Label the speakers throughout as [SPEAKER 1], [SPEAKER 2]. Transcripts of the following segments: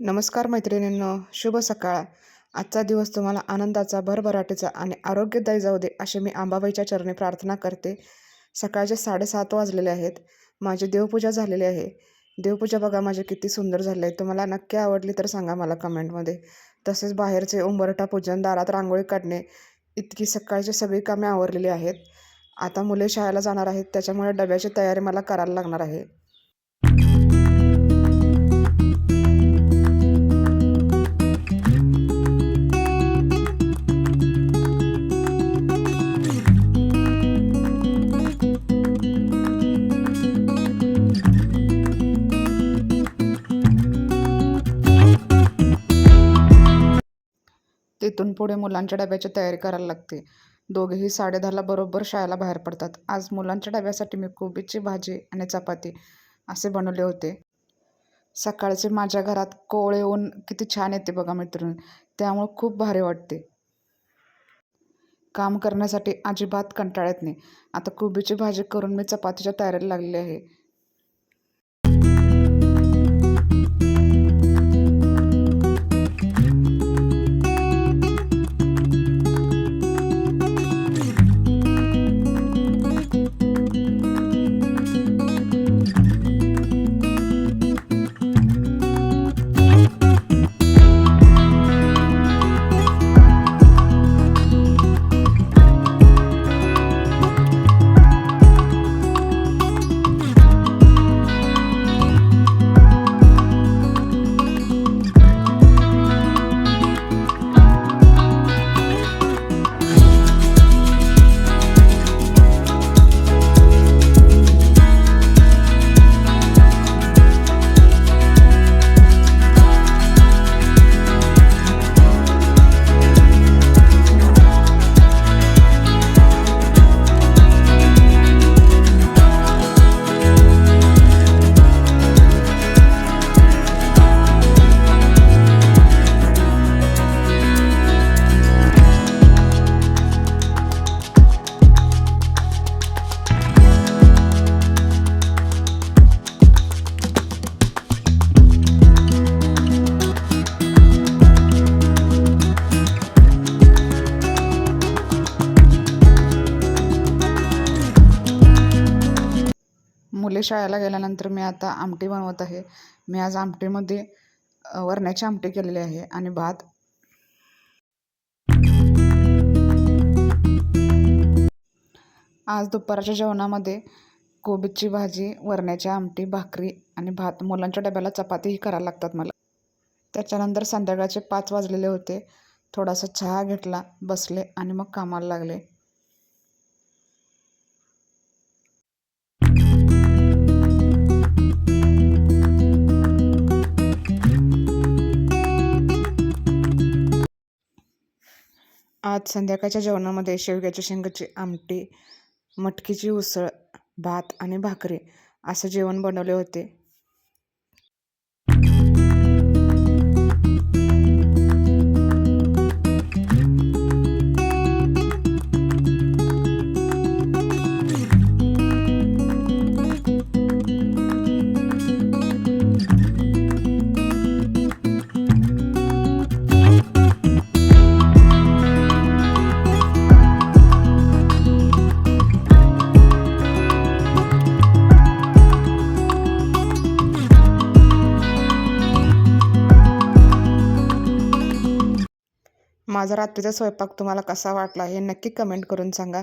[SPEAKER 1] नमस्कार मैत्रिणींनो शुभ सकाळ. आजचा दिवस तुम्हाला आनंदाचा भरभराटीचा आणि आरोग्यदायी जाऊ दे अशी मी आंबाबाईच्या चरणी प्रार्थना करते. सकाळचे साडेसात वाजलेले आहेत. माझी देवपूजा झालेली आहे. देवपूजा बघा माझी किती सुंदर झाली. आहे तुम्हाला नक्की आवडली तर सांगा मला कमेंटमध्ये. तसेच बाहेरचे उंबरठा पूजन दारात रांगोळी काढणे इतकी सकाळची सगळी कामे आवरलेली आहेत. आता मुले शाळेला जाणार आहेत. त्याच्यामुळे डब्याची तयारी मला करायला लागणार आहे. तिथून पुढे मुलांच्या डब्याची तयारी करायला लागते. दोघेही साडेदहाला बरोबर शाळेला बाहेर पडतात. आज मुलांच्या डब्यासाठी मी कोबीची भाजी आणि चपाती असे बनवले होते. सकाळचे माझ्या घरात कोवळे ऊन किती छान येते बघा मित्रांनो त्यामुळं खूप भारी वाटते. काम करण्यासाठी अजिबात कंटाळत येत नाही. आता कोबीची भाजी करून मी चपातीच्या तयारीला लागली आहे. मुले शाळेला गेल्यानंतर मी आता आमटी बनवत आहे. मी आज आमटीमध्ये वरण्याची आमटी केलेली आहे आणि भात. आज दुपारच्या जेवणामध्ये कोबीची भाजी वरण्याची आमटी भाकरी आणि भात. मुलांच्या डब्याला चपातीही करायला लागतात मला. त्याच्यानंतर संध्याकाळचे पाच वाजलेले होते. थोडासा चहा घेतला बसले आणि मग कामाला लागले. आज संध्याकाळच्या जेवणामध्ये शेवग्याच्या शेंगाची आमटी मटकीची उसळ भात आणि भाकरी असं जेवण बनवले होते. माझा रात्रीचा स्वयंपाक तुम्हाला कसा वाटला हे नक्की कमेंट करून सांगा.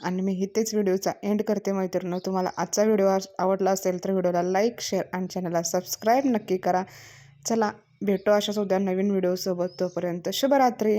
[SPEAKER 1] आणि मी इथेच व्हिडिओचा एंड करते मैत्रिणी तुम्हाला आजचा व्हिडिओ आवडला असेल तर व्हिडिओला लाईक शेअर आणि चॅनलला सबस्क्राईब नक्की करा. चला भेटू अशाच उद्या नवीन व्हिडिओसोबत तोपर्यंत शुभरात्री.